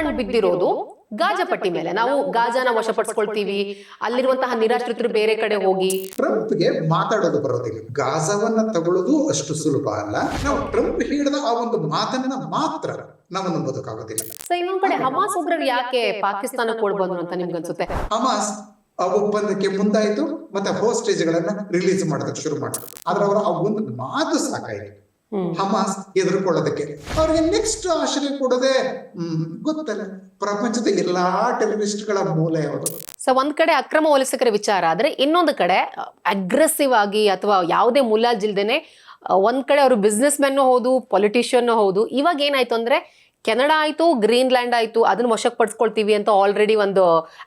ಕಣ್ ಬಿದ್ದಿರೋದು ಗಾಜಪಟ್ಟಿ ಮೇಲೆ. ನಾವು ಗಾಜಾನ ವಶಪಡಿಸ್ಕೊಳ್ತೀವಿ. ಅಲ್ಲಿರುವಂತಹ ನಿರಾಶ್ರಿತರು ಬೇರೆ ಕಡೆ ಹೋಗಿ. ಟ್ರಂಪ್ಗೆ ಮಾತಾಡೋದು ಬರೋದಿಲ್ಲ. ಗಾಜವನ್ನ ತಗೊಳ್ಳೋದು ಅಷ್ಟು ಸುಲಭ ಅಲ್ಲ. ನಾವು ಟ್ರಂಪ್ ಹೇಳಿದ ಆ ಒಂದು ಮಾತನ್ನ ಮಾತ್ರ ನಾವು ನಂಬೋದಕ್ಕಾಗೋದಿಲ್ಲ ಸೊ ಇನ್ನೊಂದ್ ಕಡೆ ಹಮಾಸ್ ಉಗ್ರರು ಯಾಕೆ ಪಾಕಿಸ್ತಾನ ಕೊಡ್ಬಂದ್ರು ಬಂದ್ರು ಅಂತ ನಿಮ್ಗೆ ಅನ್ಸುತ್ತೆ? ಹಮಾಸ್ ಆ ಒಪ್ಪಂದಕ್ಕೆ ಮುಂದಾಯ್ತು ಮತ್ತೆ ಹೋಸ್ಟೇಜ್ ಗಳನ್ನ ರಿಲೀಸ್ ಮಾಡೋದಕ್ಕೆ ಶುರು ಮಾಡಿದ್ರು. ಆದ್ರೆ ಅವರ ಆ ಒಂದು ಮಾತು ಸಾಕಾಯ್ತು. ಹಮಾಸ್ ಎದುರುಕೊಳ್ಳೋದಕ್ಕೆ. ಅವ್ರಿಗೆ ನೆಕ್ಸ್ಟ್ ಆಶ್ರಯ ಕೊಡೋದೇ ಗೊತ್ತಲ್ಲ. ಪ್ರಪಂಚದ ಎಲ್ಲಾ ಟೆರರಿಸ್ಟ್ಗಳ ಮೂಲ ಯಾವುದು? ಸೊ ಒಂದ್ ಕಡೆ ಅಕ್ರಮ ವಲಸಿಗರ ವಿಚಾರ ಆದ್ರೆ ಇನ್ನೊಂದು ಕಡೆ ಅಗ್ರೆಸಿವ್ ಆಗಿ ಅಥವಾ ಯಾವುದೇ ಮುಲಾಜಿಲ್ದೇನೆ ಒಂದ್ ಕಡೆ ಅವರು ಬಿಸ್ನೆಸ್ ಮೆನ್ ಹೌದು ಪೊಲಿಟಿಷಿಯನ್ ಹೌದು. ಇವಾಗ ಏನಾಯ್ತು ಅಂದ್ರೆ ಕೆನಡಾ ಆಯ್ತು ಗ್ರೀನ್ಲ್ಯಾಂಡ್ ಆಯ್ತು ಅದನ್ನ ವಶಕ್ಕೆ ಪಡಿಸ್ಕೊಳ್ತೀವಿ ಅಂತ ಆಲ್ರೆಡಿ ಒಂದು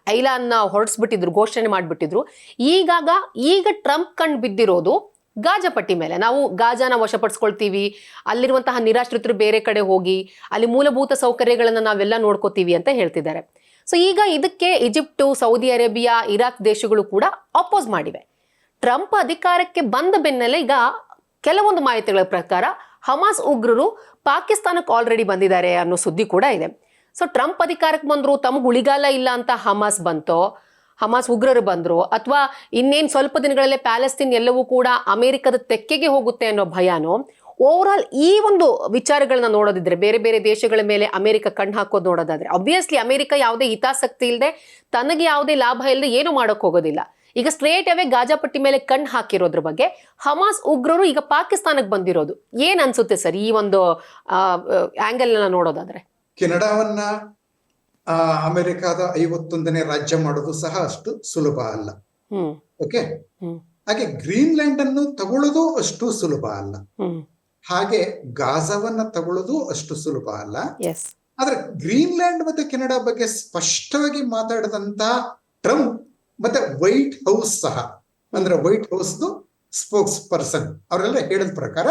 ಐಲಾನ್ನ ಹೊರಡಿಸ್ಬಿಟ್ಟಿದ್ರು ಘೋಷಣೆ ಮಾಡ್ಬಿಟ್ಟಿದ್ರು. ಈಗಾಗ ಈಗ ಟ್ರಂಪ್ ಕಂಡು ಬಿದ್ದಿರೋದು ಗಾಜಪಟ್ಟಿ ಮೇಲೆ. ನಾವು ಗಾಜಾನ ವಶಪಡಿಸ್ಕೊಳ್ತೀವಿ. ಅಲ್ಲಿರುವಂತಹ ನಿರಾಶ್ರಿತರು ಬೇರೆ ಕಡೆ ಹೋಗಿ, ಅಲ್ಲಿ ಮೂಲಭೂತ ಸೌಕರ್ಯಗಳನ್ನು ನಾವೆಲ್ಲ ನೋಡ್ಕೋತೀವಿ ಅಂತ ಹೇಳ್ತಿದ್ದಾರೆ. ಸೊ ಈಗ ಇದಕ್ಕೆ ಈಜಿಪ್ಟು, ಸೌದಿ ಅರೇಬಿಯಾ, ಇರಾಕ್ ದೇಶಗಳು ಕೂಡ ಅಪೋಸ್ ಮಾಡಿವೆ. ಟ್ರಂಪ್ ಅಧಿಕಾರಕ್ಕೆ ಬಂದ ಬೆನ್ನಲ್ಲೇ ಈಗ ಕೆಲವೊಂದು ಮಾಹಿತಿಗಳ ಪ್ರಕಾರ ಹಮಾಸ್ ಉಗ್ರರು ಪಾಕಿಸ್ತಾನಕ್ಕೆ ಆಲ್ರೆಡಿ ಬಂದಿದ್ದಾರೆ ಅನ್ನೋ ಸುದ್ದಿ ಕೂಡ ಇದೆ. ಸೊ ಟ್ರಂಪ್ ಅಧಿಕಾರಕ್ಕೆ ಬಂದರೂ, ತಮ್ಗೆ ಉಳಿಗಾಲ ಇಲ್ಲ ಅಂತ ಹಮಾಸ್ ಬಂತೋ ಹಮಾಸ್ ಉಗ್ರರು ಬಂದ್ರು ಅಥವಾ ಇನ್ನೇನು ಸ್ವಲ್ಪ ದಿನಗಳಲ್ಲೇ ಪ್ಯಾಲೆಸ್ತೀನ್ ಎಲ್ಲವೂ ಕೂಡ ಅಮೆರಿಕದ ತೆಕ್ಕೆಗೆ ಹೋಗುತ್ತೆ ಅನ್ನೋ ಭಯನೋ ಓವರ್ ಆಲ್ ಈ ಒಂದು ವಿಚಾರಗಳನ್ನ ನೋಡೋದಿದ್ರೆ ಬೇರೆ ಬೇರೆ ದೇಶಗಳ ಮೇಲೆ ಅಮೆರಿಕ ಕಣ್ಣು ಹಾಕೋದು ನೋಡೋದಾದ್ರೆ ಅಬ್ವಿಯಸ್ಲಿ ಅಮೆರಿಕ ಯಾವುದೇ ಹಿತಾಸಕ್ತಿ ಇಲ್ಲದೆ ತನಗೆ ಯಾವುದೇ ಲಾಭ ಇಲ್ಲದೆ ಏನು ಮಾಡೋಕೆ ಹೋಗೋದಿಲ್ಲ. ಈಗ ಸ್ಟ್ರೇಟ್ ಅವೇ ಗಾಜಾಪಟ್ಟಿ ಮೇಲೆ ಕಣ್ಣು ಹಾಕಿರೋದ್ರ ಬಗ್ಗೆ ಹಮಾಸ್ ಉಗ್ರರು ಈಗ ಪಾಕಿಸ್ತಾನಕ್ಕೆ ಬಂದಿರೋದು. ಏನ್ ಅನ್ಸುತ್ತೆ ಸರ್ ಈ ಒಂದು ಆಂಗಲ್ ನೋಡೋದಾದ್ರೆ? ಕೆನಡಾವನ್ನ ಅಮೆರಿಕಾದ ಐವತ್ತೊಂದನೇ ರಾಜ್ಯ ಮಾಡೋದು ಸಹ ಅಷ್ಟು ಸುಲಭ ಅಲ್ಲ. ಓಕೆ. ಹಾಗೆ ಗ್ರೀನ್ಲ್ಯಾಂಡ್ ಅನ್ನು ತಗೊಳ್ಳೋದು ಅಷ್ಟು ಸುಲಭ ಅಲ್ಲ. ಹಾಗೆ ಗಾಜವನ್ನ ತಗೊಳ್ಳೋದು ಅಷ್ಟು ಸುಲಭ ಅಲ್ಲ. ಆದ್ರೆ ಗ್ರೀನ್ಲ್ಯಾಂಡ್ ಮತ್ತೆ ಕೆನಡಾ ಬಗ್ಗೆ ಸ್ಪಷ್ಟವಾಗಿ ಮಾತಾಡದಂತ ಟ್ರಂಪ್ ಮತ್ತೆ ವೈಟ್ ಹೌಸ್ ಸಹ ಅಂದ್ರೆ ವೈಟ್ ಹೌಸ್ ಸ್ಪೋಕ್ಸ್ ಪರ್ಸನ್ ಅವರೆಲ್ಲ ಹೇಳಿದ ಪ್ರಕಾರ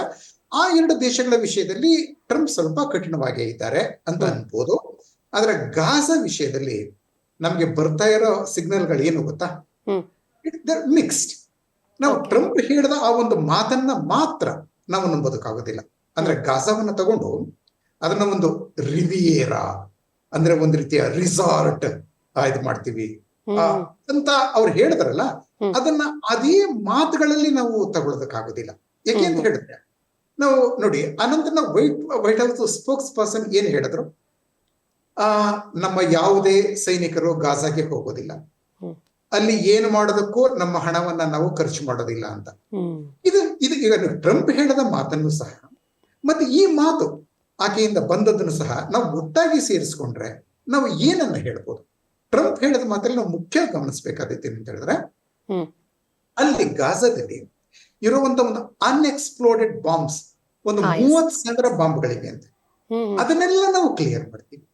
ಆ ಎರಡು ದೇಶಗಳ ವಿಷಯದಲ್ಲಿ ಟ್ರಂಪ್ ಸ್ವಲ್ಪ ಕಠಿಣವಾಗೇ ಇದ್ದಾರೆ ಅಂತ. ಅನ್ಬೋದು. ಆದ್ರೆ ಗಾಜ ವಿಷಯದಲ್ಲಿ ನಮ್ಗೆ ಬರ್ತಾ ಇರೋ ಸಿಗ್ನಲ್ಗಳು ಏನು ಗೊತ್ತಾ. ಮಿಕ್ಸ್ಡ್ ನಾವು. ಟ್ರಂಪ್ ಹೇಳಿದ ಆ ಒಂದು ಮಾತನ್ನ ಮಾತ್ರ ನಾವು ನಂಬೋದಕ್ಕಾಗೋದಿಲ್ಲ ಅಂದ್ರೆ ಗಾಜಾವನ್ನ ತಗೊಂಡು ಅದನ್ನ ಒಂದು ರಿವಿಯೇರಾ ಅಂದ್ರೆ ಒಂದು ರೀತಿಯ ರಿಸಾರ್ಟ್ ಇದು ಮಾಡ್ತೀವಿ. ಅಂತ ಅವ್ರು ಹೇಳಿದ್ರಲ್ಲ ಅದನ್ನ ಅದೇ ಮಾತುಗಳಲ್ಲಿ ನಾವು ತಗೊಳ್ಳೋದಕ್ಕಾಗೋದಿಲ್ಲ ಯಾಕೆ ಅಂತ ಹೇಳಿದ್ರೆ ನಾವು ನೋಡಿ ಅನಂತರ white White House spokesperson ಏನ್ ಹೇಳಿದ್ರು? ಆ ನಮ್ಮ ಯಾವುದೇ ಸೈನಿಕರು ಗಾಜಾಗೆ ಹೋಗೋದಿಲ್ಲ. ಅಲ್ಲಿ ಏನು ಮಾಡೋದಕ್ಕೂ ನಮ್ಮ ಹಣವನ್ನ ನಾವು ಖರ್ಚು ಮಾಡೋದಿಲ್ಲ ಅಂತ. ಇದು ಇದು ಈಗ ಟ್ರಂಪ್ ಹೇಳದ ಮಾತನ್ನು ಸಹ ಮತ್ತೆ ಈ ಮಾತು ಆಕೆಯಿಂದ ಬಂದದ್ದನ್ನು ಸಹ ನಾವು ಒಟ್ಟಾಗಿ ಸೇರಿಸ್ಕೊಂಡ್ರೆ ನಾವು ಏನನ್ನ ಹೇಳ್ಬೋದು? ಟ್ರಂಪ್ ಹೇಳಿದ ಮಾತಲ್ಲಿ ನಾವು ಮುಖ್ಯ ಗಮನಿಸಬೇಕಾದೈತೆ ಅಂತ ಹೇಳಿದ್ರೆ. ಅಲ್ಲಿ ಗಾಜಾದಲ್ಲಿ ಇರುವಂತ ಒಂದು ಅನ್ಎಕ್ಸ್ಪ್ಲೋಡೆಡ್ ಬಾಂಬ್ಸ್ ಒಂದು. ಮೂವತ್ ಸಾವಿರ ಬಾಂಬ್ಗಳಿವೆ ಅಂತ. ಅದನ್ನೆಲ್ಲ ನಾವು ಕ್ಲಿಯರ್ ಮಾಡ್ತೀವಿ.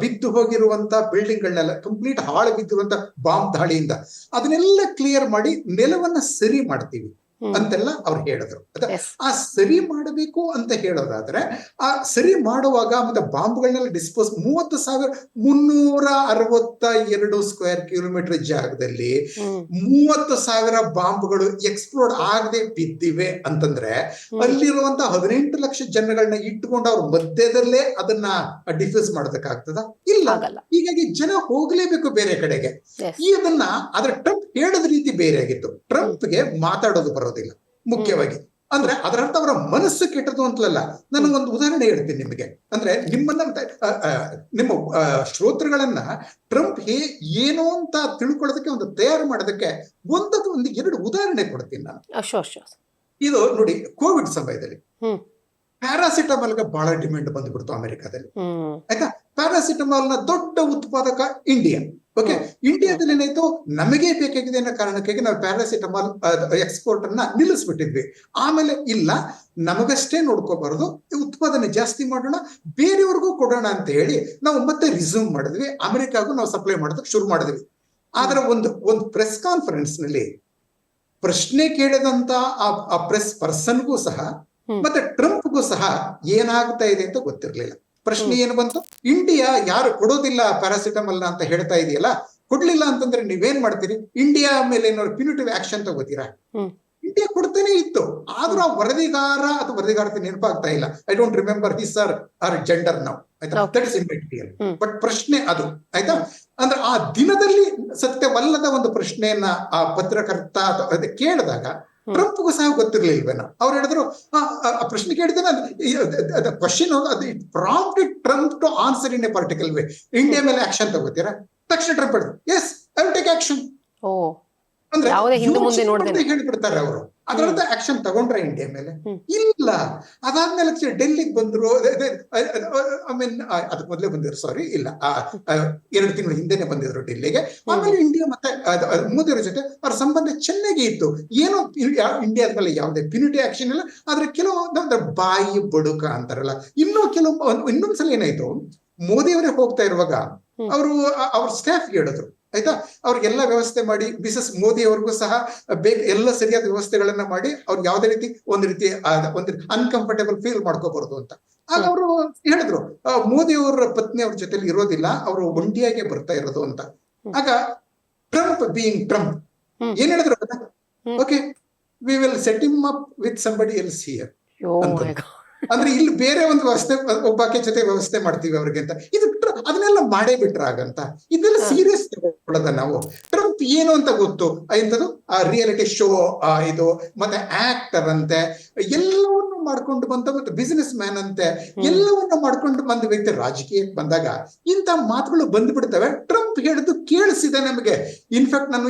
ಬಿದ್ದು ಹೋಗಿರುವಂತ ಬಿಲ್ಡಿಂಗ್ ಗಳನ್ನೆಲ್ಲ ಕಂಪ್ಲೀಟ್ ಹಾಳು ಬಿದ್ದಿರುವಂತ ಬಾಂಬ್ ದಾಳಿಯಿಂದ ಅದನ್ನೆಲ್ಲ ಕ್ಲಿಯರ್ ಮಾಡಿ ನೆಲವನ್ನ ಸರಿ ಮಾಡ್ತೀವಿ. ಅಂತೆಲ್ಲ ಅವ್ರು ಹೇಳಿದ್ರು. ಅದ ಆ ಸರಿ ಮಾಡಬೇಕು ಅಂತ ಹೇಳೋದಾದ್ರೆ ಆ ಸರಿ ಮಾಡುವಾಗ ಮತ್ತೆ ಬಾಂಬ್ಗಳನ್ನೆಲ್ಲ ಡಿಸ್ಪೋಸ್ ಮೂವತ್ತು ಸಾವಿರ ಮುನ್ನೂರ ಅರವತ್ತ ಎರಡು ಸ್ಕ್ವೇರ್ ಕಿಲೋಮೀಟರ್ ಜಾಗದಲ್ಲಿ. ಮೂವತ್ತು ಸಾವಿರ ಬಾಂಬ್ಗಳು ಎಕ್ಸ್ಪ್ಲೋರ್ಡ್ ಆಗದೆ ಬಿದ್ದಿವೆ ಅಂತಂದ್ರೆ ಅಲ್ಲಿರುವಂತ ಹದಿನೆಂಟು ಲಕ್ಷ ಜನಗಳನ್ನ ಇಟ್ಟುಕೊಂಡು ಅವ್ರ ಮಧ್ಯದಲ್ಲೇ ಅದನ್ನ ಡಿಫ್ಯೂಸ್ ಮಾಡೋದಕ್ಕಾಗ್ತದ ಇಲ್ಲ. ಹೀಗಾಗಿ ಜನ ಹೋಗ್ಲೇಬೇಕು ಬೇರೆ ಕಡೆಗೆ. ಈ ಅದನ್ನ ಆದ್ರೆ ಟ್ರಂಪ್ ಹೇಳಿದ ರೀತಿ ಬೇರೆ ಆಗಿತ್ತು. ಟ್ರಂಪ್ಗೆ ಮಾತಾಡೋದು ಬರೋದಿಲ್ಲ ಮುಖ್ಯವಾಗಿ. ಅಂದ್ರೆ ಅದರ ಅರ್ಥ ಅವರ ಮನಸ್ಸು ಕೆಟ್ಟದು ಅಂತಲಲ್ಲ ನನಗೊಂದು ಉದಾಹರಣೆ ಹೇಳ್ತೀನಿ ನಿಮಗೆ. ಅಂದ್ರೆ ನಿಮ್ಮನ್ನ ನಿಮ್ಮ ಶ್ರೋತೃಗಳನ್ನ ಟ್ರಂಪ್ ಹೇ ಏನು ಅಂತ ತಿಳ್ಕೊಳ್ಳೋದಕ್ಕೆ ಒಂದು ತಯಾರು ಮಾಡೋದಕ್ಕೆ ಒಂದದ್ದು ಒಂದು ಎರಡು ಉದಾಹರಣೆ ಕೊಡ್ತೀನಿ ನಾನು. ಇದು ನೋಡಿ ಕೋವಿಡ್ ಸಮಯದಲ್ಲಿ. ಪ್ಯಾರಾಸಿಟಮಾಲ್ಗೆ ಬಹಳ ಡಿಮ್ಯಾಂಡ್ ಬಂದ್ಬಿಡ್ತು ಅಮೆರಿಕಾದಲ್ಲಿ. ಆಯ್ತಾ? ಪ್ಯಾರಾಸಿಟಮಾಲ್ನ ದೊಡ್ಡ ಉತ್ಪಾದಕ ಇಂಡಿಯಾ. ಓಕೆ ಇಂಡಿಯಾದಲ್ಲಿ ಏನಾಯ್ತು? ನಮಗೆ ಬೇಕಾಗಿದೆ ಅನ್ನೋ ಕಾರಣಕ್ಕಾಗಿ ನಾವು ಪ್ಯಾರಾಸಿಟಮಾಲ್ ಎಕ್ಸ್ಪೋರ್ಟ್ ಅನ್ನ ನಿಲ್ಲಿಸ್ಬಿಟ್ಟಿದ್ವಿ. ಆಮೇಲೆ ಇಲ್ಲ ನಮಗಷ್ಟೇ ನೋಡ್ಕೋಬಾರದು ಉತ್ಪಾದನೆ ಜಾಸ್ತಿ ಮಾಡೋಣ ಬೇರೆಯವ್ರಿಗೂ ಕೊಡೋಣ ಅಂತ ಹೇಳಿ ನಾವು ಮತ್ತೆ ರಿಸ್ಯೂಮ್ ಮಾಡಿದ್ವಿ. ಅಮೆರಿಕಾಗೂ ನಾವು ಸಪ್ಲೈ ಮಾಡೋದಕ್ಕೆ ಶುರು ಮಾಡಿದ್ವಿ. ಆದ್ರೆ ಒಂದು ಒಂದು ಪ್ರೆಸ್ ಕಾನ್ಫರೆನ್ಸ್ನಲ್ಲಿ ಪ್ರಶ್ನೆ ಕೇಳಿದಂತ ಆ- ಪ್ರೆಸ್ ಪರ್ಸನ್ಗೂ ಸಹ. ಮತ್ತೆ ಟ್ರಂಪ್ಗೂ ಸಹ ಏನಾಗ್ತಾ ಇದೆ ಅಂತ ಗೊತ್ತಿರ್ಲಿಲ್ಲ. ಪ್ರಶ್ನೆ ಏನು ಬಂತು? ಇಂಡಿಯಾ ಯಾರು ಕೊಡೋದಿಲ್ಲ ಪ್ಯಾರಾಸಿಟಮಲ್ ಅಂತ ಹೇಳ್ತಾ ಇದೆಯಲ್ಲ ಕೊಡ್ಲಿಲ್ಲ ಅಂತಂದ್ರೆ ನೀವೇನ್ ಮಾಡ್ತೀರಿ? ಇಂಡಿಯಾ ಮೇಲೆ ಏನಾದ್ರು ಪ್ಯೂನಿಟಿವ್ ಆಕ್ಷನ್ ತಗೋತೀರಾ. ಇಂಡಿಯಾ ಕೊಡ್ತಾನೆ ಇತ್ತು. ಆದ್ರೂ ಆ ವರದಿಗಾರ ಅಥವಾ ವರದಿಗಾರತೆ ನೆನಪಾಗ್ತಾ ಇಲ್ಲ. I don't remember this or or gender ನಾವು ಆಯ್ತಾ. That is. ಬಟ್ ಪ್ರಶ್ನೆ ಅದು. ಆಯ್ತಾ? ಅಂದ್ರೆ ಆ ದಿನದಲ್ಲಿ ಸತ್ಯವಲ್ಲದ ಒಂದು ಪ್ರಶ್ನೆಯನ್ನ ಆ ಪತ್ರಕರ್ತ ಅಥವಾ ಅದೇ ಕೇಳಿದಾಗ. ಟ್ರಂಪ್ಗೂ ಸಹ ಗೊತ್ತಿರ್ಲಿಲ್ವೇನ ಅವ್ರು ಹೇಳಿದ್ರು ಆ, ಪ್ರಶ್ನೆ ಕೇಳಿದ್ರೆ ಕ್ವಶನ್ ಅದು it prompted Trump to answer in a particular way India ಮೇಲೆ ಆಕ್ಷನ್ ತಗೋತೀರಾ? ತಕ್ಷಣ ಟ್ರಂಪ್ ಹೇಳಿದ್ರು yes I will take action ಓ. ಅಂದ್ರೆ ಹಿಂದೆ ಮುಂದೆ ಹೇಳ್ಬಿಡ್ತಾರೆ ಅವರು. ಅದರಂತ ಆಕ್ಷನ್ ತಗೊಂಡ್ರೆ ಇಂಡಿಯಾ ಮೇಲೆ. ಇಲ್ಲ. ಅದಾದ್ಮೇಲೆ ಡೆಲ್ಲಿಗೆ ಬಂದ್ರು ಐ ಮೀನ್ ಅದಕ್ಕೆ ಮೊದಲೇ ಬಂದಿದ್ರು ಸಾರಿ ಇಲ್ಲ. ಎರಡು ತಿಂಗಳು ಹಿಂದೆನೆ ಬಂದಿದ್ರು ಡೆಲ್ಲಿಗೆ ಆಮೇಲೆ ಇಂಡಿಯಾ ಮತ್ತೆ ಮೋದಿಯವರ ಜೊತೆ ಅವ್ರ ಸಂಬಂಧ ಚೆನ್ನಾಗಿ ಇತ್ತು. ಏನೋ ಇಂಡಿಯಾದ ಮೇಲೆ ಯಾವುದೇ ಪಿನಿಟಿ ಆಕ್ಷನ್ ಇಲ್ಲ. ಆದ್ರೆ ಕೆಲವು ಅಂದ್ರೆ ಬಾಯಿ ಬಡುಕ ಅಂತಾರಲ್ಲ. ಇನ್ನೂ ಕೆಲವು ಇನ್ನೊಂದ್ಸಲ ಏನಾಯ್ತು ಮೋದಿಯವರೇ ಹೋಗ್ತಾ ಇರುವಾಗ. ಅವರು ಅವ್ರ ಸ್ಟಾಫ್ ಹೇಳಿದ್ರು. ಆಯ್ತಾ ಅವ್ರಿಗೆಲ್ಲ ವ್ಯವಸ್ಥೆ ಮಾಡಿ ಮಿಸಸ್ ಮೋದಿ ಅವ್ರಿಗೂ ಸಹ ಬೇಗ ಎಲ್ಲ ಸರಿಯಾದ ವ್ಯವಸ್ಥೆಗಳನ್ನ ಮಾಡಿ ಅವ್ರಿಗೆ ಯಾವುದೇ ರೀತಿ ಒಂದ್ ರೀತಿ ಒಂದು ಅನ್ಕಂಫರ್ಟೇಬಲ್ ಫೀಲ್ ಮಾಡ್ಕೋಬಾರದು ಅಂತ ಆಗ. ಅವರು ಹೇಳಿದ್ರು ಮೋದಿ ಅವರ ಪತ್ನಿ ಅವ್ರ ಜೊತೆಲಿ ಇರೋದಿಲ್ಲ ಅವರು ಒಂಟಿಯಾಗೆ ಬರ್ತಾ ಇರೋದು ಅಂತ ಆಗ ಟ್ರಂಪ್ ಬೀಯಿಂಗ್ ಟ್ರಂಪ್. ಏನ್ ಹೇಳಿದ್ರು. Okay we will set him up with somebody else here ಅಂತ. ಅಂದ್ರೆ ಇಲ್ಲಿ ಬೇರೆ ಒಂದು ವ್ಯವಸ್ಥೆ ಒಬ್ಬಾಕೆ ಜೊತೆ ವ್ಯವಸ್ಥೆ ಮಾಡ್ತೀವಿ ಅವ್ರಿಗೆ ಅಂತ. ಇದು ಅದನ್ನೆಲ್ಲ ಮಾಡೇ ಬಿಟ್ರ ಆಗಂತ. ಇದೆಲ್ಲ ಸೀರಿಯಸ್ ತಗೊಳ್ಳೋದ ನಾವು. ಟ್ರಂಪ್ ಏನು ಅಂತ ಗೊತ್ತು? ಎಂತದು? ಆ ರಿಯಾಲಿಟಿ ಶೋ ಇದು ಮತ್ತೆ ಆಕ್ಟರ್ ಅಂತೆ ಎಲ್ಲವನ್ನು ಮಾಡ್ಕೊಂಡು ಬಂದ ಮತ್ತೆ ಬಿಸಿನೆಸ್ ಮ್ಯಾನ್ ಅಂತೆ ಎಲ್ಲವನ್ನು ಎಲ್ಲವನ್ನ ಮಾಡ್ಕೊಂಡು ಬಂದ ವ್ಯಕ್ತಿ ರಾಜಕೀಯಕ್ಕೆ ಬಂದಾಗ ಇಂತ ಮಾತುಗಳು ಬಂದ್ಬಿಡ್ತವೆ. ಟ್ರಂಪ್ ಹೇಳಿದ್ದು ಕೇಳಿಸಿದೆ ನಮಗೆ. ಇನ್ಫ್ಯಾಕ್ಟ್ ನಾನು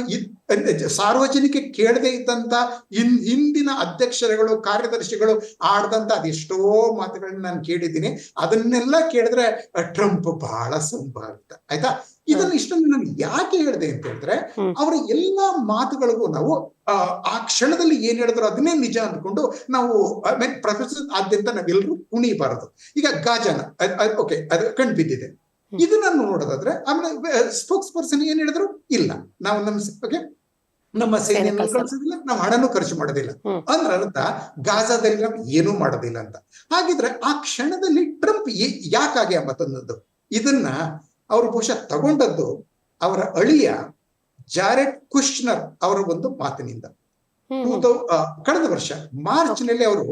ಸಾರ್ವಜನಿಕ ಕೇಳದೆ ಇದ್ದಂತ ಇನ್ ಹಿಂದಿನ ಅಧ್ಯಕ್ಷರುಗಳು ಕಾರ್ಯದರ್ಶಿಗಳು ಆಡ್ದಂತ ಅದೆಷ್ಟೋ ಮಾತುಗಳನ್ನ ನಾನು ಕೇಳಿದ್ದೀನಿ. ಅದನ್ನೆಲ್ಲ ಕೇಳಿದ್ರೆ ಟ್ರಂಪ್ ಬಹಳ ಸಂಭಾವಿತ ಆಯ್ತಾ? ಇದನ್ನ ಇಷ್ಟೊಂದು ನಾನು ಯಾಕೆ ಹೇಳಿದೆ ಅಂತ ಹೇಳಿದ್ರೆ ಅವರ ಎಲ್ಲಾ ಮಾತುಗಳಿಗೂ ನಾವು ಆ, ಕ್ಷಣದಲ್ಲಿ ಏನ್ ಹೇಳಿದ್ರು ಅದನ್ನೇ ನಿಜ ಅಂದ್ಕೊಂಡು ನಾವು ಐ ಮೀನ್ ಪ್ರೊಫೆಸರ್ ಆದ್ಯಂತ ನಾವೆಲ್ಲರೂ ಕುಣಿಬಾರದು. ಈಗ ಗಾಜಾನ ಓಕೆ ಅದು ಕಂಡು ಬಿದ್ದಿದೆ ಹ್ಮ್. ಇದನ್ನ ನೋಡೋದಾದ್ರೆ ಆಮೇಲೆ ಸ್ಪೋಕ್ಸ್ ಪರ್ಸನ್ ಏನ್ ಹೇಳಿದ್ರು? ಇಲ್ಲ. ನಾವು ನಮ್ಮ ಓಕೆ ನಮ್ಮ ಸೇನೆಯನ್ನು. ಕಳಿಸೋದಿಲ್ಲ ನಾವು ಹಣನೂ ಖರ್ಚು ಮಾಡೋದಿಲ್ಲ. ಅಂದ್ರ ಅರ್ಥ ಗಾಜಾದಲ್ಲಿ ನಾವು ಏನೂ ಮಾಡೋದಿಲ್ಲ ಅಂತ. ಹಾಗಿದ್ರೆ ಆ ಕ್ಷಣದಲ್ಲಿ ಟ್ರಂಪ್ ಯಾಕಾಗೆ ಮತ್ತೊಂದದ್ದು ಇದನ್ನ ಅವರು ಬಹುಶಃ ತಗೊಂಡದ್ದು ಅವರ ಅಳಿಯ ಜಾರೆಟ್ ಕುಶ್ನರ್ ಅವರ ಒಂದು ಮಾತಿನಿಂದ. ಟೂ. ತೌ ಕಳೆದ ವರ್ಷ ಮಾರ್ಚ್ನಲ್ಲಿ ಅವರು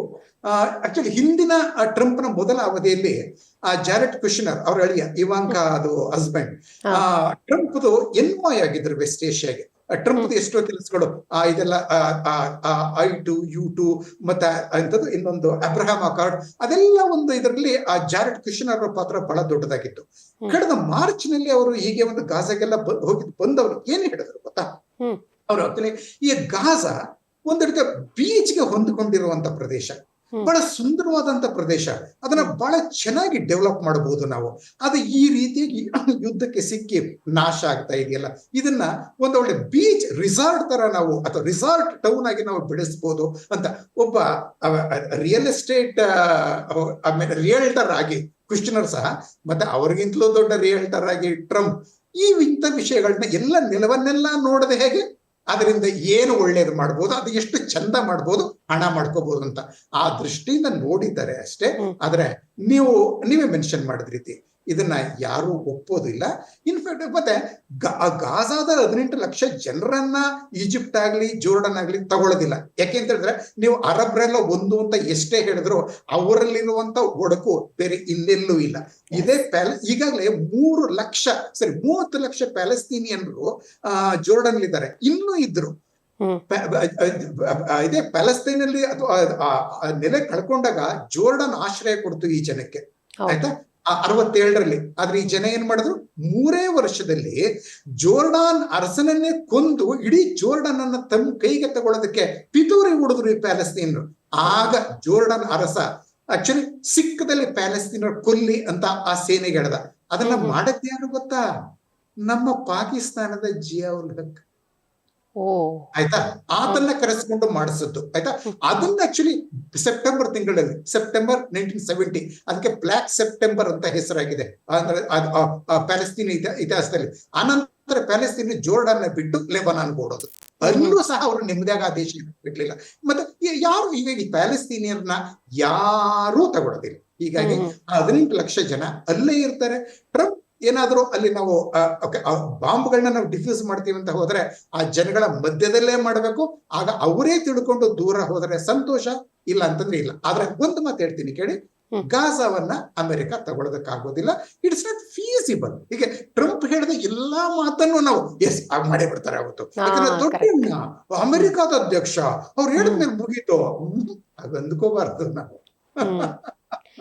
ಆಕ್ಚುಲಿ ಹಿಂದಿನ ಆ, ಟ್ರಂಪ್ನ ಮೊದಲ ಅವಧಿಯಲ್ಲಿ ಆ ಜಾರೆಟ್ ಕ್ವಿಶನರ್ ಅವರ ಅಳಿಯ ಇವಾಂಕ ಅದು ಹಸ್ಬೆಂಡ್ ಆ ಟ್ರಂಪ್ದು ಎನ್ವಾಯ್ ಆಗಿದ್ರು ವೆಸ್ಟ್ ಏಷ್ಯಾಗೆ ಟ್ರಂಪ್ ಎಷ್ಟೋ ಕೆಲಸಗಳು ಆ, ಇದೆಲ್ಲ ಐ ಟು ಯು ಟು ಮತ್ತೆ ಎಂಥದ್ದು ಇನ್ನೊಂದು ಅಬ್ರಹಾಮ್ ಅಕಾರ್ಡ್ ಅದೆಲ್ಲ ಒಂದು ಇದರಲ್ಲಿ ಆ ಜಾರೆಟ್ ಕುಶನರ್ ಅವರ ಪಾತ್ರ ಬಹಳ ದೊಡ್ಡದಾಗಿತ್ತು. ಕಳೆದ ಮಾರ್ಚ್ನಲ್ಲಿ ಅವರು ಹೀಗೆ ಒಂದು ಗಾಜಾಗೆಲ್ಲ ಹೋಗಿದ್ದು ಹೋಗಿ ಬಂದವರು ಏನ್ ಹೇಳಿದ್ರು ಗೊತ್ತಾ. ಅವರು ಆಕ್ಚುಲಿ ಈ ಗಾಜಾ ಒಂದು ರೀತಿಯ ಬೀಚ್ಗೆ ಹೊಂದಿಕೊಂಡಿರುವಂತ ಪ್ರದೇಶ. ಬಹಳ ಸುಂದರವಾದಂತ ಪ್ರದೇಶ. ಅದನ್ನ ಬಹಳ ಚೆನ್ನಾಗಿ ಡೆವಲಪ್ ಮಾಡಬಹುದು ನಾವು. ಅದು ಈ ರೀತಿಯಾಗಿ ಯುದ್ಧಕ್ಕೆ ಸಿಕ್ಕಿ ನಾಶ ಆಗ್ತಾ ಇದೆಯಲ್ಲ. ಇದನ್ನ ಒಂದು ಒಳ್ಳೆ ಬೀಚ್ ರಿಸಾರ್ಟ್ ತರ ನಾವು ಅಥವಾ ರಿಸಾರ್ಟ್ ಟೌನ್ ಆಗಿ ನಾವು ಬೆಳೆಸಬಹುದು ಅಂತ ಒಬ್ಬ ರಿಯಲ್ ಎಸ್ಟೇಟ್ ಆಮೇಲೆ ರಿಯಲ್ಟರ್ ಆಗಿ ಕ್ರಿಶ್ಚಿಯನರ್ ಸಹ ಮತ್ತೆ ಅವ್ರಿಗಿಂತಲೂ ದೊಡ್ಡ ರಿಯಲ್ಟರ್ ಆಗಿ ಟ್ರಂಪ್ ಈ ಇಂಥ ವಿಷಯಗಳನ್ನ ಎಲ್ಲ ನೆಲವನ್ನೆಲ್ಲ ನೋಡದೆ ಹೇಗೆ? ಅದರಿಂದ ಏನು ಒಳ್ಳೇದು ಮಾಡ್ಬೋದು ಅದು ಎಷ್ಟು ಚಂದ ಮಾಡ್ಬೋದು ಹಣ ಮಾಡ್ಕೋಬಹುದು ಅಂತ ಆ ದೃಷ್ಟಿಯಿಂದ ನೋಡಿದ್ದಾರೆ ಅಷ್ಟೇ. ಆದ್ರೆ ನೀವು ನೀವೇ ಮೆನ್ಷನ್ ಮಾಡಿದ ರೀತಿ ಇದನ್ನ ಯಾರು ಒಪ್ಪೋದಿಲ್ಲ. ಇನ್ಫ್ಯಾಕ್ಟ್ ಮತ್ತೆ ಗಾಜಾದ ಹದಿನೆಂಟು ಲಕ್ಷ ಜನರನ್ನ ಈಜಿಪ್ಟ್ ಆಗ್ಲಿ ಜೋರ್ಡನ್ ಆಗ್ಲಿ ತಗೊಳ್ಳೋದಿಲ್ಲ ಯಾಕೆ ಅಂತ ಹೇಳಿದ್ರೆ ನೀವು ಅರಬ್ರೆಲ್ಲ ಒಂದು ಅಂತ ಎಷ್ಟೇ ಹೇಳಿದ್ರು ಅವರಲ್ಲಿರುವಂತ ಒಡಕು ಬೇರೆ ಇನ್ನೆಲ್ಲೂ ಇಲ್ಲ. ಇದೇ ಪ್ಯಾಲೆ ಈಗಾಗಲೇ ಮೂರು ಲಕ್ಷ ಸರಿ ಮೂವತ್ತು ಲಕ್ಷ ಪ್ಯಾಲೆಸ್ತೀನಿಯನ್ರು ಆ ಜೋರ್ಡನ್ ಇದ್ದಾರೆ ಇನ್ನೂ ಇದ್ರು. ಇದೇ ಪ್ಯಾಲೆಸ್ತೈನಲ್ಲಿ ಅಥವಾ ನೆಲೆ ಕಳ್ಕೊಂಡಾಗ ಜೋರ್ಡನ್ ಆಶ್ರಯ ಕೊಡ್ತು ಈ ಜನಕ್ಕೆ. ಆಯ್ತಾ? ಅರವತ್ತೇಳರಲ್ಲಿ. ಆದ್ರೆ ಈ ಜನ ಏನ್ ಮಾಡಿದ್ರು? ಮೂರೇ ವರ್ಷದಲ್ಲಿ ಜೋರ್ಡಾನ್ ಅರಸನನ್ನೇ ಕೊಂದು ಇಡೀ ಜೋರ್ಡನ್ ಅನ್ನ ತಮ್ಮ ಕೈಗೆ ತಗೊಳ್ಳೋದಕ್ಕೆ ಪಿತೂರಿ ಹೊಡೆದ್ರು ಈ ಪ್ಯಾಲೆಸ್ತೀನರು. ಆಗ ಜೋರ್ಡನ್ ಅರಸ ಆಕ್ಚುಲಿ ಸಿಕ್ಕದಲ್ಲಿ ಪ್ಯಾಲೆಸ್ತೀನರ್ ಕೊಲ್ಲಿ ಅಂತ ಆ ಸೇನೆಗೆ ಹೇಳ್ದ. ಅದನ್ನ ಹ್ಮ್ ಹ್ಮ್. ಮಾಡದ್ ಯಾರು ಗೊತ್ತಾ? ನಮ್ಮ ಪಾಕಿಸ್ತಾನದ ಜಿಯಾವುಲ್ ಹಕ್. ಆಯ್ತಾ? ಆತನ್ನ ಕರೆಸ್ಕೊಂಡು ಮಾಡಿಸಿದ್ದು ಆಯ್ತಾ? ಅದನ್ನ ಆಕ್ಚುಲಿ ಸೆಪ್ಟೆಂಬರ್ ತಿಂಗಳಲ್ಲಿ ಸೆಪ್ಟೆಂಬರ್ ನೈನ್ಟೀನ್ ಸೆವೆಂಟಿ ಅದಕ್ಕೆ ಬ್ಲಾಕ್ ಸೆಪ್ಟೆಂಬರ್ ಅಂತ ಹೆಸರಾಗಿದೆ. ಅಂದ್ರೆ ಪ್ಯಾಲೆಸ್ತೀನ್ ಇತಿ- ಇತಿಹಾಸದಲ್ಲಿ. ಆನಂತರ ಪ್ಯಾಲೆಸ್ತೀನ್ ಜೋರ್ಡನ್ ಬಿಟ್ಟು ಲೆಬನಾನ್ ಓಡೋದು. ಅಲ್ಲೂ ಸಹ ಅವರು ನೆಮ್ಮದಿಯಾಗ ಆ ದೇಶ ಬಿಡ್ಲಿಲ್ಲ ಮತ್ತೆ ಯಾರು ಈಗ ಈ ಪ್ಯಾಲೆಸ್ತೀನಿಯರ್ನ ಯಾರೂ ತಗೊಳ್ಳೋದಿಲ್ಲ ಹೀಗಾಗಿ ಹದಿನೆಂಟು ಲಕ್ಷ ಜನ ಅಲ್ಲೇ ಇರ್ತಾರೆ. ಟ್ರಂಪ್ ಏನಾದ್ರೂ ಅಲ್ಲಿ ನಾವು ಬಾಂಬ್ಗಳನ್ನ ನಾವು ಡಿಫ್ಯೂಸ್ ಮಾಡ್ತೀವಿ ಅಂತ ಹೋದ್ರೆ ಆ ಜನಗಳ ಮಧ್ಯದಲ್ಲೇ ಮಾಡಬೇಕು. ಆಗ ಅವರೇ ತಿಳ್ಕೊಂಡು ದೂರ ಹೋದರೆ ಸಂತೋಷ ಇಲ್ಲ ಅಂತಂದ್ರೆ ಇಲ್ಲ. ಆದ್ರೆ ಒಂದು ಮಾತು ಹೇಳ್ತೀನಿ ಕೇಳಿ. ಗಾಜಾವನ್ನ ಅಮೆರಿಕ ತಗೊಳ್ಳೋದಕ್ಕಾಗೋದಿಲ್ಲ ಇಟ್ಸ್ ನಾಟ್ ಫೀಸಿಬಲ್ ಹೀಗೆ ಟ್ರಂಪ್ ಹೇಳಿದ ಎಲ್ಲಾ ಮಾತನ್ನು ನಾವು ಎಸ್ ಮಾಡೇ ಬಿಡ್ತಾರೆ ಅವತ್ತು. ಯಾಕಂದ್ರೆ ದೊಡ್ಡ. ಅಮೆರಿಕಾದ ಅಧ್ಯಕ್ಷ ಅವ್ರು ಹೇಳಿದ್ಮೇಲೆ ಮುಗೀತು. ಅದು ಅಂದ್ಕೋಬಾರ್ದು ನಾವು.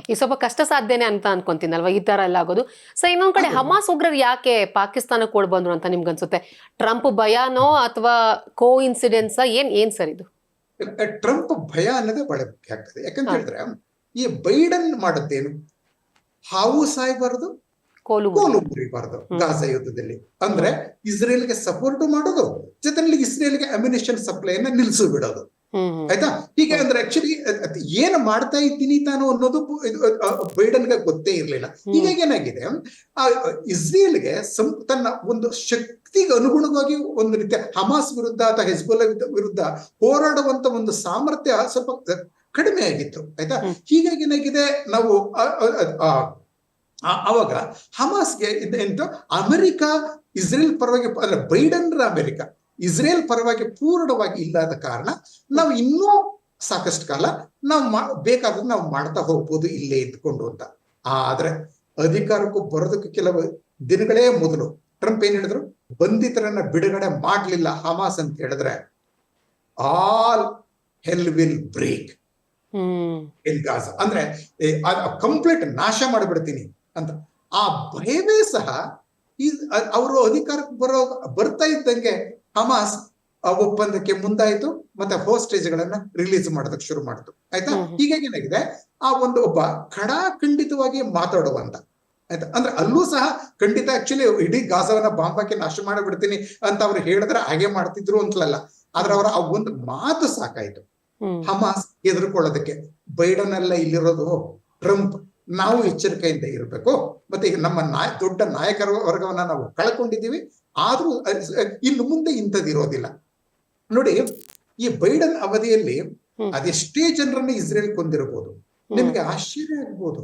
ಈ ಸ್ವಲ್ಪ ಕಷ್ಟ ಸಾಧ್ಯನೇ ಅಂತ ಅನ್ಕೊಂತೀನಲ್ವಾ? ಈ ತರ ಎಲ್ಲ ಆಗೋದು. ಸೊ ಇನ್ನೊಂದ್ ಕಡೆ ಹಮಾಸ್ ಉಗ್ರರು ಯಾಕೆ ಪಾಕಿಸ್ತಾನಕ್ಕೆ ಓಡ್ ಬಂದ್ರು ಅಂತ ನಿಮ್ಗೆ ಅನ್ಸುತ್ತೆ? ಟ್ರಂಪ್ ಭಯನೋ ಅಥವಾ ಕೋ ಇನ್ಸಿಡೆನ್ಸ್ ಏನ್ ಏನ್ ಸರ್ ಇದು? ಟ್ರಂಪ್ ಭಯ ಅನ್ನೋದೇ ಬಹಳ ಮುಖ್ಯ ಆಗ್ತದೆ. ಯಾಕಂತ. ಹೇಳಿದ್ರೆ ಈ ಬೈಡನ್ ಮಾಡುತ್ತೇನು? ಹಾವು ಸಾಯ್ಬಾರ್ದು ಕೋಲು ಕೋಲು ಮುರಿಬಾರ್ದು. ಗಾಜಾ ಯುದ್ಧದಲ್ಲಿ. ಅಂದ್ರೆ ಇಸ್ರೇಲ್ಗೆ ಸಪೋರ್ಟ್ ಮಾಡೋದು ಜೊತೆಯಲ್ಲಿ ಇಸ್ರೇಲ್ಗೆ ಅಮ್ಯುನಿಷನ್ ಸಪ್ಲೈನ ನಿಲ್ಲಿಸಿ ಬಿಡೋದು. ಆಯ್ತಾ? ಹೀಗೆ ಅಂದ್ರೆ ಆಕ್ಚುಲಿ ಏನ್ ಮಾಡ್ತಾ ಇದ್ದೀನಿ ತಾನು ಅನ್ನೋದು ಬೈಡನ್ಗೆ ಗೊತ್ತೇ ಇರಲಿಲ್ಲ. ಈಗ ಹೀಗಾಗಿ ಏನಾಗಿದೆ ಆ ಇಸ್ರೇಲ್ಗೆ ಸಂ- ತನ್ನ ಒಂದು ಶಕ್ತಿಗೆ ಅನುಗುಣವಾಗಿ ಒಂದು ರೀತಿಯ ಹಮಾಸ್ ವಿರುದ್ಧ ಅಥವಾ ಹೆಜ್ಬುಲ್ಲಾ ವಿರುದ್ಧ- ಹೋರಾಡುವಂತ ಒಂದು ಸಾಮರ್ಥ್ಯ ಸ್ವಲ್ಪ ಕಡಿಮೆ ಆಗಿತ್ತು ಆಯ್ತಾ. ಹೀಗಾಗಿ ಏನಾಗಿದೆ ನಾವು ಅವಾಗ ಹಮಾಸ್ಗೆ ಎಂತ ಅಮೆರಿಕ ಇಸ್ರೇಲ್ ಪರವಾಗಿ ಅಲ್ಲ ಬೈಡನ್ರ ಅಮೆರಿಕ ಇಸ್ರೇಲ್ ಪರವಾಗಿ ಪೂರ್ಣವಾಗಿ ಇಲ್ಲದ ಕಾರಣ ನಾವು ಇನ್ನೂ ಸಾಕಷ್ಟು ಕಾಲ ನಾವು ಮಾ- ಬೇಕಾದ್ರೆ ನಾವು ಮಾಡ್ತಾ ಹೋಗ್ಬೋದು ಇಲ್ಲೇ ಇದ್ಕೊಂಡು ಅಂತ. ಆದ್ರೆ ಅಧಿಕಾರಕ್ಕೂ ಬರೋದಕ್ಕೆ ಕೆಲವು ದಿನಗಳೇ ಮೊದಲು. ಟ್ರಂಪ್ ಏನ್ ಹೇಳಿದ್ರು? ಬಂಧಿತರನ್ನ ಬಿಡುಗಡೆ ಮಾಡ್ಲಿಲ್ಲ ಹಮಾಸ್ ಅಂತ ಹೇಳಿದ್ರೆ ಆಲ್ ಹೆಲ್ ವಿಲ್ ಬ್ರೇಕ್ ಎಲ್ ಗಾಜ. ಅಂದ್ರೆ ಕಂಪ್ಲೀಟ್ ನಾಶ ಮಾಡಿಬಿಡ್ತೀನಿ ಅಂತ. ಆ ಭಯವೇ ಸಹ ಅವರು ಅಧಿಕಾರಕ್ಕೆ ಬರೋ ಬರ್ತಾ ಇದ್ದಂಗೆ ಹಮಾಸ್ ಆ ಒಪ್ಪಂದಕ್ಕೆ ಮುಂದಾಯ್ತು ಮತ್ತೆ ಹೋಸ್ಟೇಜ್ ಗಳನ್ನ ರಿಲೀಸ್ ಮಾಡೋದಕ್ಕೆ ಶುರು ಮಾಡಿತು. ಆಯ್ತಾ. ಹೀಗಾಗಿ ಏನಾಗಿದೆ? ಆ ಒಂದು ಒಬ್ಬ ಖಡಾ ಖಡಾಖಂಡಿತವಾಗಿ ಮಾತಾಡುವಂತ. ಆಯ್ತಾ? ಅಂದ್ರೆ ಅಲ್ಲೂ ಸಹ ಖಂಡಿತ ಆಕ್ಚುಲಿ ಇಡೀ ಗಾಸವನ್ನ ಬಾಂಬಾಕಿ ನಾಶ ಮಾಡಿಬಿಡ್ತೀನಿ ಅಂತ ಅವ್ರು ಹೇಳಿದ್ರೆ ಹಾಗೆ ಮಾಡ್ತಿದ್ರು ಅಂತಲಲ್ಲ. ಆದ್ರೆ ಅವರ ಆ ಒಂದು ಮಾತು ಸಾಕಾಯ್ತು. ಹಮಾಸ್ ಎದುರುಕೊಳ್ಳೋದಕ್ಕೆ ಬೈಡನ್ ಎಲ್ಲ ಇಲ್ಲಿರೋದು ಟ್ರಂಪ್. ನಾವು ಎಚ್ಚರಿಕೆಯಿಂದ ಇರಬೇಕು. ಮತ್ತೆ ನಮ್ಮ ನಾಯ ದೊಡ್ಡ ನಾಯಕರ ವರ್ಗವನ್ನ ನಾವು ಕಳ್ಕೊಂಡಿದ್ದೀವಿ. ಆದ್ರೂ ಇನ್ನು ಮುಂದೆ ಇಂಥದ್ದಿರೋದಿಲ್ಲ ನೋಡಿ ಈ ಬೈಡನ್ ಅವಧಿಯಲ್ಲಿ. ಅದೆಷ್ಟೇ ಜನರನ್ನ ಇಸ್ರೇಲ್ ಕೊಂದಿರಬಹುದು ನಿಮ್ಗೆ ಆಶ್ಚರ್ಯ ಆಗ್ಬೋದು.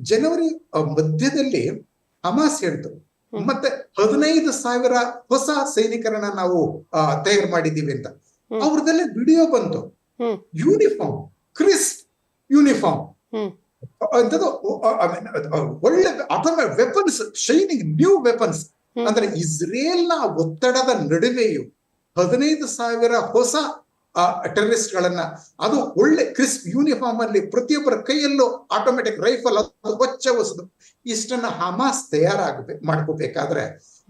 ಜನವರಿ ಮಧ್ಯದಲ್ಲಿ ಹಮಾಸ್ ಹೇಳ್ತು. ಮತ್ತೆ ಹದಿನೈದು ಸಾವಿರ ಹೊಸ ಸೈನಿಕರನ್ನ ನಾವು ತಯಾರು ಮಾಡಿದ್ದೀವಿ ಅಂತ. ಅವ್ರದಲ್ಲೇ ವಿಡಿಯೋ ಬಂತು. Uniform crisp uniform. ಒಳ್ಳೆ ಅಥವಾ ವೆಪನ್ಸ್ ಶೈನಿಂಗ್ ನ್ಯೂ ವೆಪನ್ಸ್. ಅಂದ್ರೆ ಇಸ್ರೇಲ್ನ ಒತ್ತಡದ ನಡುವೆಯೂ ಹದಿನೈದು ಸಾವಿರ ಹೊಸ ಟೆರರಿಸ್ಟ್ ಗಳನ್ನ ಅದು ಒಳ್ಳೆ ಕ್ರಿಸ್ಪ್ ಯೂನಿಫಾರ್ಮ್ ಅಲ್ಲಿ ಪ್ರತಿಯೊಬ್ಬರ ಕೈಯಲ್ಲೂ ಆಟೋಮೆಟಿಕ್ ರೈಫಲ್ ಅದು ಹೊಚ್ಚ ಹೊಸದು. ಇಷ್ಟನ್ನ ಹಮಾಸ್ ತಯಾರಾಗಬೇಕು ಮಾಡ್ಕೋಬೇಕಾದ್ರೆ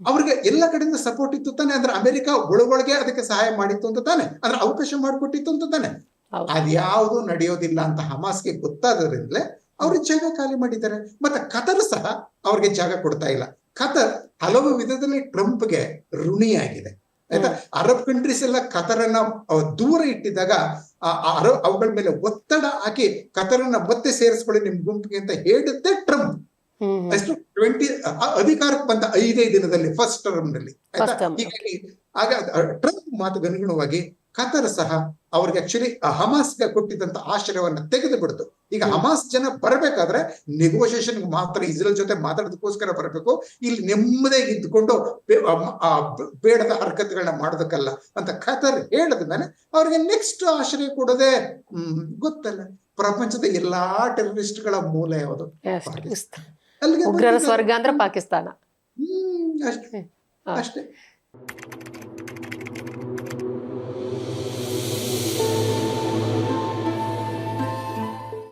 ಅವ್ರಿಗೆ ಎಲ್ಲ ಕಡೆಯಿಂದ ಸಪೋರ್ಟ್ ಇತ್ತು ತಾನೆ. ಅಂದ್ರೆ ಅಮೆರಿಕ ಒಳಗೊಳಗೆ ಅದಕ್ಕೆ ಸಹಾಯ ಮಾಡಿತ್ತು ಅಂತ ತಾನೆ. ಅಂದ್ರೆ ಅವಕಾಶ ಮಾಡಿಕೊಟ್ಟಿತ್ತು ಅಂತ ತಾನೆ. ಅದ್ಯಾವುದು ನಡೆಯೋದಿಲ್ಲ ಅಂತ ಹಮಾಸ್ಗೆ ಗೊತ್ತಾದ್ರಿಂದಲೇ ಅವ್ರಿಗೆ ಜಾಗ ಖಾಲಿ ಮಾಡಿದ್ದಾರೆ. ಮತ್ತೆ ಕತರ್ ಸಹ ಅವ್ರಿಗೆ ಜಾಗ ಕೊಡ್ತಾ ಇಲ್ಲ. ಕತರ್ ಹಲವು ವಿಧದಲ್ಲಿ ಟ್ರಂಪ್ಗೆ ಋಣಿಯಾಗಿದೆ. ಆಯ್ತಾ? ಅರಬ್ ಕಂಟ್ರೀಸ್ ಎಲ್ಲ ಕತರನ್ನ ದೂರ ಇಟ್ಟಿದ್ದಾಗ ಅರಬ್ ಅವುಗಳ ಮೇಲೆ ಒತ್ತಡ ಹಾಕಿ ಕತರನ್ನ ಮತ್ತೆ ಸೇರಿಸ್ಕೊಳ್ಳಿ ನಿಮ್ ಗುಂಪಿಗೆ ಅಂತ ಹೇಳುತ್ತೆ ಟ್ರಂಪ್. ಅಷ್ಟು ಟ್ವೆಂಟಿ ಅಧಿಕಾರಕ್ಕೆ ಬಂದ ಐದೇ ದಿನದಲ್ಲಿ ಫಸ್ಟ್ ಟರ್ಮ್ನಲ್ಲಿ. ಆಯ್ತಾ? ಹೀಗಾಗಿ ಆಗ ಟ್ರಂಪ್ ಮಾತುಗನುಗುಣವಾಗಿ ಕತರ್ ಸಹ ಅವ್ರಿಗೆ ಆಕ್ಚುಲಿ ಹಮಾಸ್ಗೆ ಕೊಟ್ಟಿದ್ದಂತ ಆಶ್ರಯವನ್ನ ತೆಗೆದು ಬಿಡ್ತು ಈಗ ಹ್ಮ್. ಹಮಾಸ್ ಜನ ಬರಬೇಕಾದ್ರೆ ನೆಗೋಸಿಯೇಷನ್ ಮಾತ್ರ ಇಸ್ರೇಲ್ ಜೊತೆ ಮಾತಾಡೋದಕ್ಕೋಸ್ಕರ ಬರಬೇಕು. ಇಲ್ಲಿ ನೆಮ್ಮದಿಯಾಗಿ ಇದ್ಕೊಂಡು ಬೇಡದ ಹರಕತ್ಗಳನ್ನ ಮಾಡೋದಕ್ಕಲ್ಲ ಅಂತ ಖತರ್ ಹೇಳದ ಮೇಲೆ ಅವ್ರಿಗೆ ನೆಕ್ಸ್ಟ್ ಆಶ್ರಯ ಕೊಡೋದೇ ಹ್ಮ್ ಗೊತ್ತಲ್ಲ. ಪ್ರಪಂಚದ ಎಲ್ಲಾ ಟೆರರಿಸ್ಟ್ಗಳ ಮೂಲ ಯಾವುದು? ಉಗ್ರರ ಸ್ವರ್ಗ ಅಂದ್ರೆ ಪಾಕಿಸ್ತಾನ. ಹ್ಮ್ ಅಷ್ಟೇ. ಅಷ್ಟೇ.